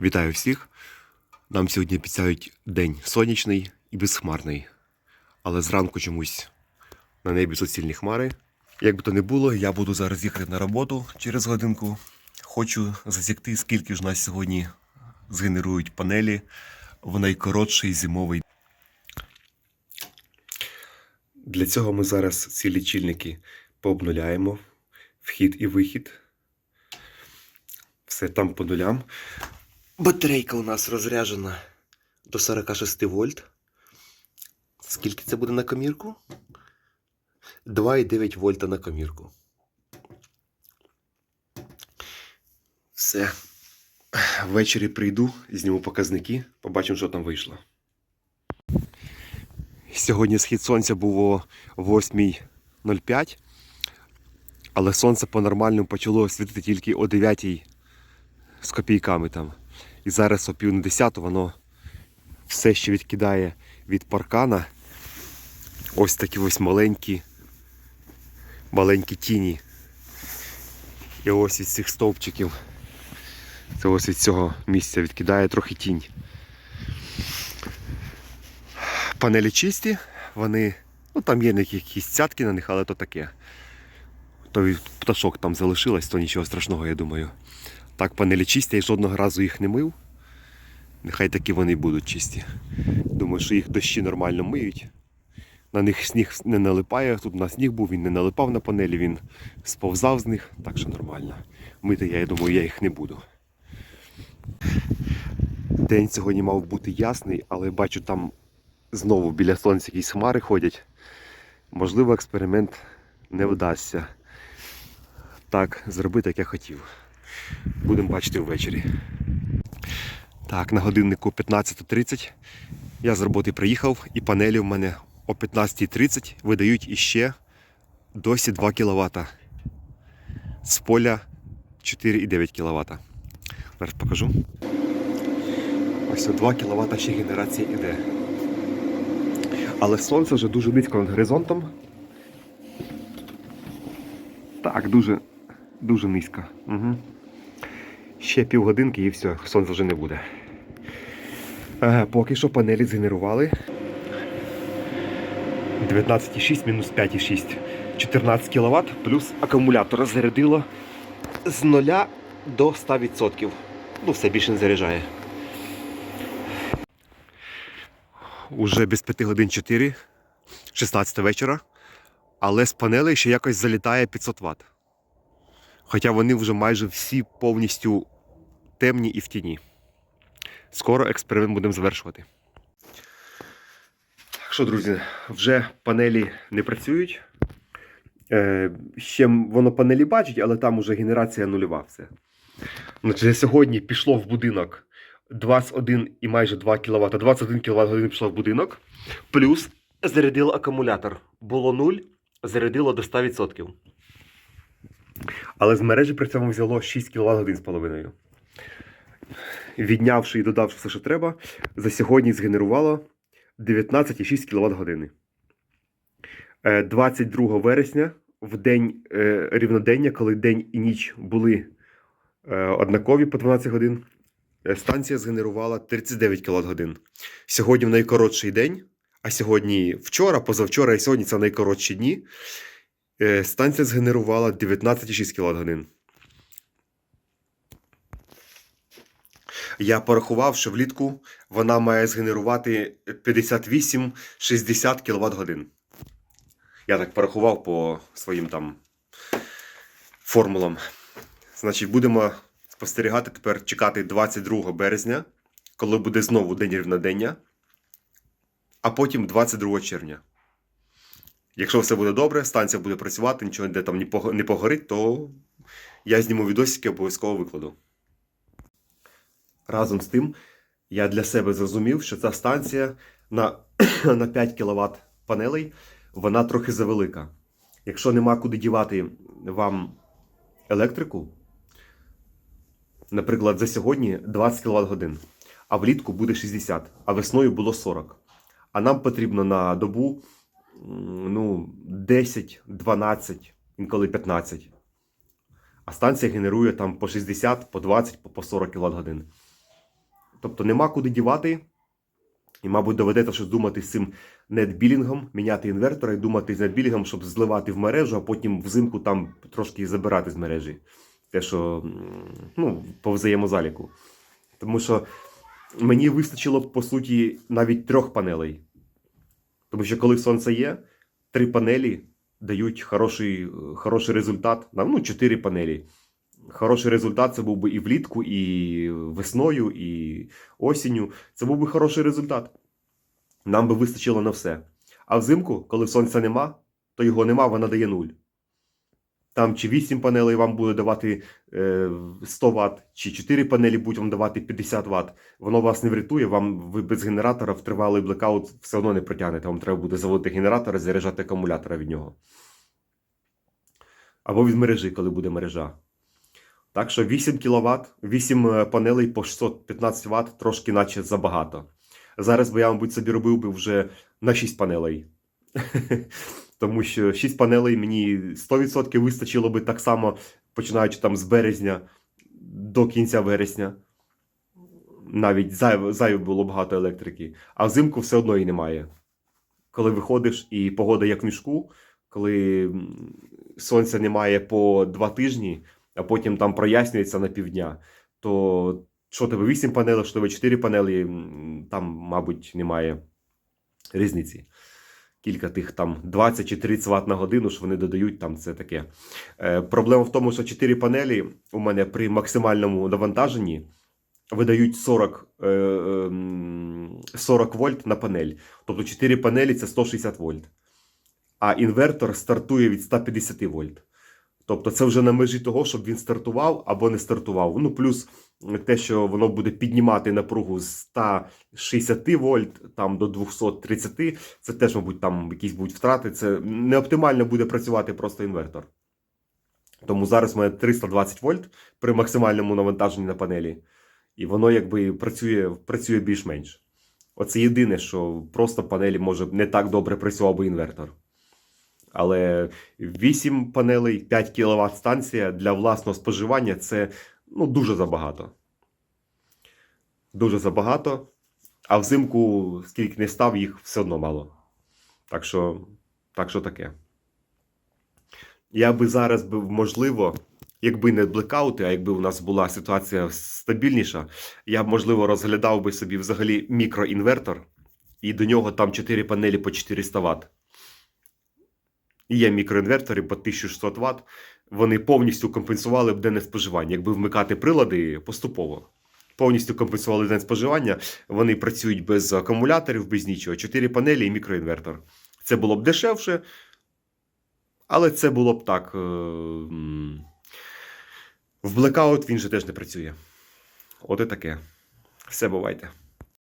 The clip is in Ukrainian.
Вітаю всіх! Нам сьогодні обіцяють день сонячний і безхмарний. Але зранку чомусь на небі суцільні хмари. Як би то не було, я буду зараз їхати на роботу через годинку. Хочу засікти, скільки ж нас сьогодні згенерують панелі в найкоротший зимовий. Для цього ми зараз ці лічильники пообнуляємо. Вхід і вихід. Все там по нулям. Батарейка у нас розряджена до 46 вольт. Скільки це буде на комірку? 2,9 вольта на комірку. Все. Ввечері прийду, зніму показники, побачимо, що там вийшло. Сьогодні схід сонця був о 8.05, але сонце по-нормальному почало світити тільки о 9 з копійками там. І зараз о пів на 10 воно все ще відкидає від паркана. Ось такі ось маленькі, маленькі тіні. І ось від цих стовпчиків. Це ось від цього місця відкидає трохи тінь. Панелі чисті, вони. Ну там є якісь цятки на них, але то таке. То від пташок там залишилось, то нічого страшного, я думаю. Так, панелі чисті, я жодного разу їх не мив. Нехай такі вони будуть чисті. Думаю, що їх дощі нормально миють. На них сніг не налипає. Тут у нас сніг був, він не налипав на панелі, він сповзав з них, так що нормально. Мити, я думаю, я їх не буду. День сьогодні мав бути ясний, але бачу, там знову біля сонця якісь хмари ходять. Можливо, експеримент не вдасться так зробити, як я хотів. Будемо бачити ввечері. Так, на годиннику 15.30 я з роботи приїхав і панелі в мене о 15.30 видають іще досі 2 кВт. З поля 4,9 кВт. Зараз покажу. Ось 2 кВт ще генерація йде. Але сонце вже дуже низько над горизонтом. Так, дуже, дуже низько. Угу. Ще півгодинки і все, сонця вже не буде. Е, поки що панелі згенерували. 19,6 мінус 5,6. 14 кВт плюс акумулятор зарядило з 0 до 100%. Ну, все більше не заряджає. Уже без 5 годин 4, 16 вечора. Але з панелей ще якось залітає 500 Вт. Хоча вони вже майже всі повністю темні і в тіні. Скоро експеримент будемо завершувати. Що, друзі, вже панелі не працюють. Е, ще воно панелі бачить, але там уже генерація нульова. все. Значить, сьогодні пішло в будинок 21 і майже 2 кВт. 21 кВт годин пішло в будинок. Плюс зарядило акумулятор. Було 0, зарядило до 100%. Але з мережі при цьому взяло 6 кВт годин з половиною. Віднявши і додавши все, що треба, за сьогодні згенерувало 19,6 кВт години. Е, 22 вересня, в день е, рівнодення, коли день і ніч були е, однакові по 12 годин, е, станція згенерувала 39 кВт годин. Сьогодні в найкоротший день, а сьогодні вчора, позавчора і сьогодні це найкоротші дні. е, Станція згенерувала 19,6 кВт годин. Я порахував, що влітку вона має згенерувати 58-60 кВт годин. Я так порахував по своїм там формулам. Значить, будемо спостерігати тепер чекати 22 березня, коли буде знову день рівнодення, а потім 22 червня. Якщо все буде добре, станція буде працювати, нічого де там не погорить, то я зніму відосики обов'язково викладу. Разом з тим, я для себе зрозумів, що ця станція на, на 5 кВт панелей вона трохи завелика. Якщо нема куди дівати вам електрику, наприклад, за сьогодні 20 кВт годин, а влітку буде 60, а весною було 40. А нам потрібно на добу ну, 10, 12, інколи 15. А станція генерує там по 60, по 20, по- по 40 кВт годин. Тобто нема куди дівати. І, мабуть, доведеться щось думати з цим нетбілінгом, міняти інвертора і думати з нетбілінгом, щоб зливати в мережу, а потім взимку там трошки забирати з мережі. Те, що ну, по взаємозаліку. Тому що мені вистачило по суті, навіть трьох панелей. Тому що коли сонце є, три панелі дають хороший, е, хороший результат. Ну, чотири панелі. Хороший результат це був би і влітку, і весною, і осінню. Це був би хороший результат. Нам би вистачило на все. А взимку, коли сонця нема, то його нема, вона дає нуль. Там чи 8 панелей вам буде давати е, 100 Вт, чи 4 панелі будуть вам давати 50 Вт. Воно вас не врятує, вам ви без генератора в тривалий блекаут все одно не протягнете. Вам треба буде заводити генератор і заряджати акумулятора від нього. Або від мережі, коли буде мережа. Так що 8 кВт, 8 е, панелей по 615 Вт трошки наче забагато. Зараз би я, мабуть, собі робив би вже на 6 панелей. Тому що 6 панелей мені 100% вистачило би так само, починаючи там з березня до кінця вересня. Навіть зайве, зайве було багато електрики, а взимку все одно її немає. Коли виходиш і погода як в мішку, коли сонця немає по два тижні, а потім там прояснюється на півдня, то що тебе 8 панелей, що тебе 4 панелі, там, мабуть, немає різниці. Кілька тих там 20 чи 30 Вт на годину, що вони додають, там це таке. Е, проблема в тому, що 4 панелі у мене при максимальному навантаженні видають 40, е, ем, 40 вольт на панель. Тобто 4 панелі це 160 вольт. А інвертор стартує від 150 вольт. Тобто це вже на межі того, щоб він стартував або не стартував. Ну, плюс те, що воно буде піднімати напругу з 160 вольт там, до 230, це теж, мабуть, там якісь будуть втрати. Це не оптимально буде працювати просто інвертор. Тому зараз в мене 320 вольт при максимальному навантаженні на панелі. І воно якби працює, працює більш-менш. Оце єдине, що просто панелі може не так добре працював би інвертор. Але 8 панелей, 5 кВт станція для власного споживання це ну, дуже забагато. Дуже забагато. А взимку, скільки не став, їх все одно мало. Так що, так що таке. Я би зараз можливо, якби не блекаути, а якби у нас була ситуація стабільніша, я б, можливо, розглядав би собі взагалі мікроінвертор, і до нього там 4 панелі по 400 Вт. Є мікроінвертори по 1600 Вт. Вони повністю компенсували б денне споживання. Якби вмикати прилади поступово. Повністю компенсували день споживання. Вони працюють без акумуляторів, без нічого. 4 панелі і мікроінвертор. Це було б дешевше, але це було б так. е, В блекаут він же теж не працює. От і таке. Все бувайте.